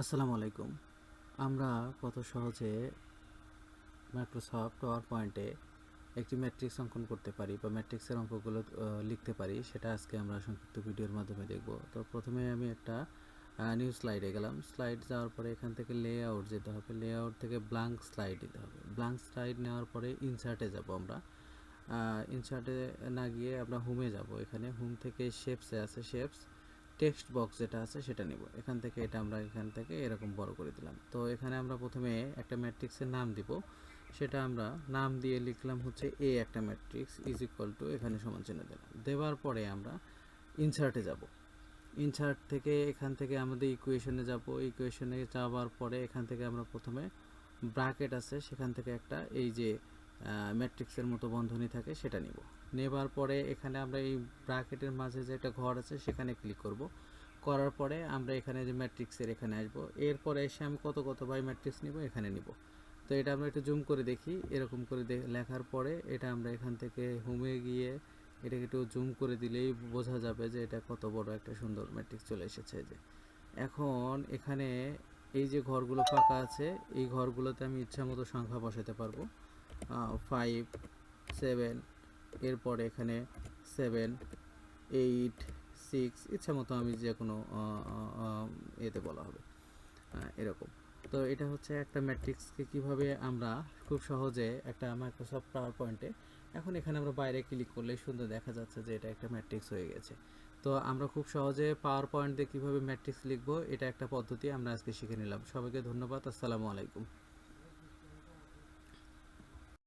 আসসালামু আলাইকুম। আমরা কত সহজে মাইক্রোসফট পাওয়ার পয়েন্টে একটি ম্যাট্রিক্স অঙ্কন করতে পারি বা ম্যাট্রিক্সের অঙ্কগুলো লিখতে পারি, সেটা আজকে আমরা সংক্ষিপ্ত ভিডিওর মাধ্যমে দেখব। তো প্রথমে আমি একটা নিউ স্লাইডে গেলাম। স্লাইড যাওয়ার পরে এখান থেকে লে আউট যেতে হবে। লে আউট থেকে ব্লাঙ্ক স্লাইড দিতে হবে। ব্লাঙ্ক স্লাইড নেওয়ার পরে ইনসার্টে যাব আমরা। ইনসার্টে না গিয়ে আমরা হোমে যাব। এখানে হোম থেকে শেপসে আছে। শেপস টেক্সট বক্স যেটা আছে সেটা নিব। এখান থেকে এটা আমরা এখান থেকে এরকম বড় করে দিলাম। তো এখানে আমরা প্রথমে একটা ম্যাট্রিক্সের নাম দিব। সেটা আমরা নাম দিয়ে লিখলাম হচ্ছে এ একটা ম্যাট্রিক্স ইজ ইকুয়াল টু এখানে সমান চিহ্ন দিলাম। দেওয়ার পরে আমরা ইনসার্টে যাব। ইনসার্ট থেকে এখান থেকে আমাদের ইকুয়েশনে যাব। ইকুয়েশনে যাওয়ার পরে এখান থেকে আমরা প্রথমে ব্রাকেট আছে। সেখান থেকে একটা এই যে ম্যাট্রিক্সের মতো বন্ধনী থাকে, সেটা নিব। নেবার পরে এখানে আমরা এই ব্রাকেটের মাঝে যে একটা ঘর আছে, সেখানে ক্লিক করব। করার পরে আমরা এখানে যে ম্যাট্রিক্সের এখানে আসব। এরপরে এসে আমি কত কত বাই ম্যাট্রিক্স নিব, এখানে নিব। তো এটা আমরা একটু জুম করে দেখি। এরকম করে লেখার পরে এটা আমরা এখান থেকে হোমে গিয়ে এটাকে একটু জুম করে দিলেই বোঝা যাবে যে এটা কত বড় একটা সুন্দর ম্যাট্রিক্স চলে এসেছে যে। এখন এখানে এই যে ঘরগুলো ফাঁকা আছে, এই ঘরগুলোতে আমি ইচ্ছা মতো সংখ্যা বসাতে পারব। ফাইভ সেভেন এরপরে এখানে সেভেন এইট সিক্স ইচ্ছা মতো আমি যে কোনো এতে বলা হবে এরকম। তো এটা হচ্ছে একটা ম্যাট্রিক্সকে কীভাবে আমরা খুব সহজে একটা মাইক্রোসফট পাওয়ার পয়েন্টে এখন এখানে আমরা বাইরে ক্লিক করলে সুন্দর দেখা যাচ্ছে যে এটা একটা ম্যাট্রিক্স হয়ে গেছে। তো আমরা খুব সহজে পাওয়ার পয়েন্ট দিয়ে কীভাবে ম্যাট্রিক্স লিখব, এটা একটা পদ্ধতি আমরা আজকে শিখে নিলাম। সবাইকে ধন্যবাদ, আসসালামু আলাইকুম।